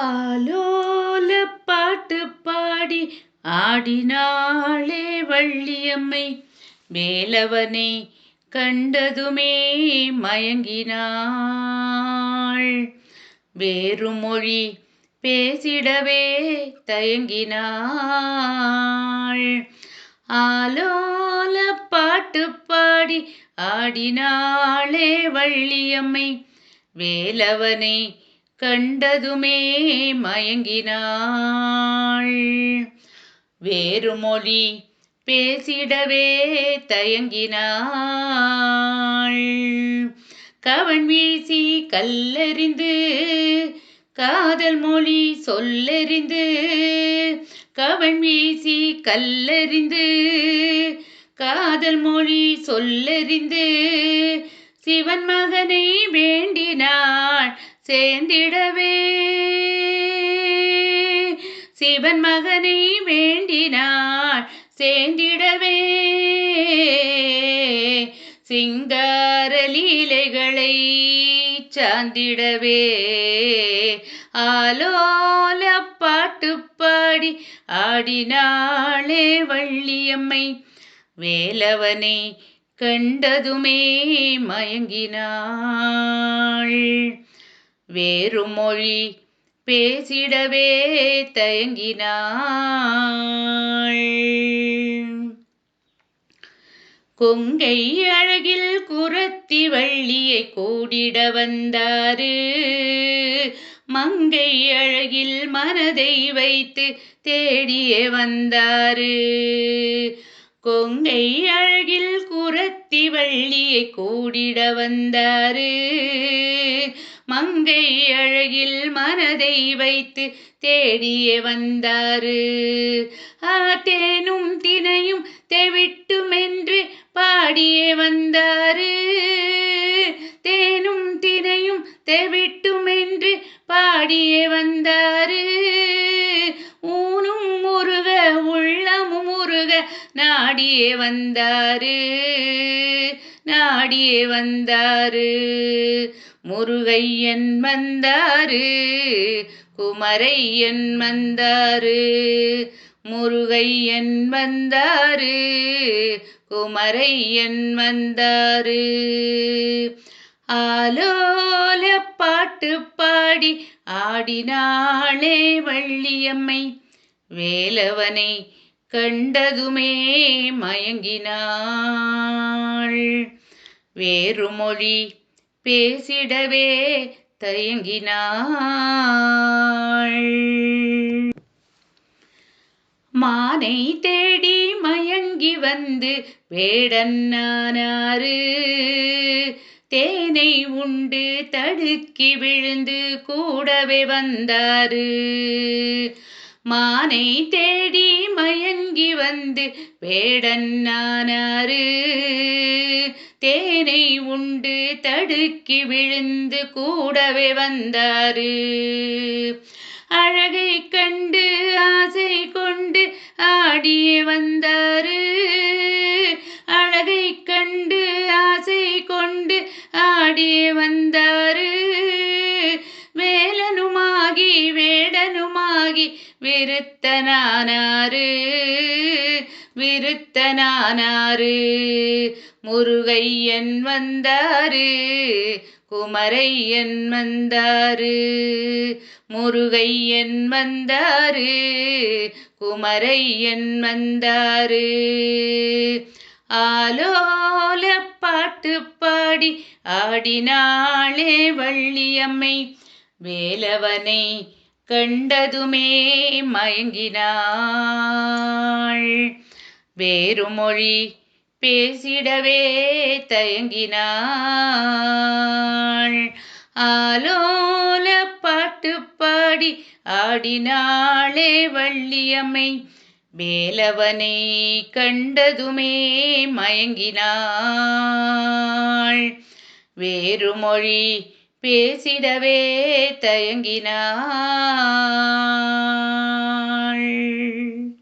ஆலோல பாட்டு பாடி ஆடினாளே வள்ளியம்மை. வேலவனை கண்டதுமே மயங்கினாள். வேறு மொழி பேசிடவே தயங்கினாள். ஆலோல பாட்டு பாடி ஆடினாளே வள்ளியம்மை. வேலவனை கண்டதுமே மயங்கினாள். வேறு மொழி பேசிடவே தயங்கினாள். கவன் வீசி கல்லறிந்து காதல் மொழி சொல்லறிந்து கவன் வீசி கல்லறிந்து காதல் மொழி சொல்லறிந்து சிவன் மகனை வேண்டினாள். சேர்ந்திடவே. சிவன் மகனை வேண்டினாள் சேர்ந்திடவே. சிங்கார லீலைகளை சாந்திடவே ஆலோல பாட்டு பாடி ஆடினாளே வள்ளியம்மை. வேலவனை கண்டதுமே மயங்கினாள். வேறு மொழி பேசிடவே தயங்கினாள். கொங்கை அழகில் குரத்தி வள்ளியை கூடிட வந்தாரு. மங்கை அழகில் மனதை வைத்து தேடியே வந்தாரு. கொங்கை அழகில் குரத்தி வள்ளியை கூடிட வந்தாரு. மங்கை அழகில் மனதை வைத்து தேடியே வந்தாரு. ஆத்தேனும் தினையும் தெவிட்டும் என்று பாடியே வந்தாரு. தேனும் தினையும் தெவிட்டும் என்று பாடியே வந்தாரு. ஊனும் முருக உள்ளமும் முருக நாடியே வந்தாரு. நாடியே வந்தாரு. முருகையன் வந்தாரு குமரையன் வந்தாரு முருகையன் வந்தாரு குமரையன் வந்தாரு. ஆலோல பாட்டு பாடி ஆடினாளே வள்ளியம்மை வேலவனை கண்டதுமே மயங்கினாள். வேறு மொழி பேசிடவே தயங்கினாள். மானை தேடி மயங்கி வந்து வேடன்னானாரு தேனை உண்டு தடுக்கி விழுந்து கூடவே வந்தாரு மானை தேடி மயங்கி வந்து வேடன்னானாரு தேனை உண்டு தடுக்கி விழுந்து கூடவே வந்தாரு. அழகை கண்டு ஆசை கொண்டு ஆடியே வந்தாரு. அழகை கண்டு ஆசை கொண்டு ஆடியே வந்தாரு. வேலனுமாகி வேடனுமாகி விருத்தனானாரு. விருத்தனானாரு. முருகையன் வந்தாரு குமரையன் வந்தாரு. முருகையன் வந்தாரு குமரையன் வந்தாரு. ஆலோல பாட்டு பாடி ஆடினாளே வள்ளியம்மை. வேலவனை கண்டதுமே மயங்கினாள். வேறு மொழி பேசிடவே தயங்கினாள். ஆலோல பாட்டு பாடி ஆடினாளே வள்ளியம்மை. வேலவனை கண்டதுமே மயங்கினாள். வேறு மொழி பேசிடவே தயங்கினாள்.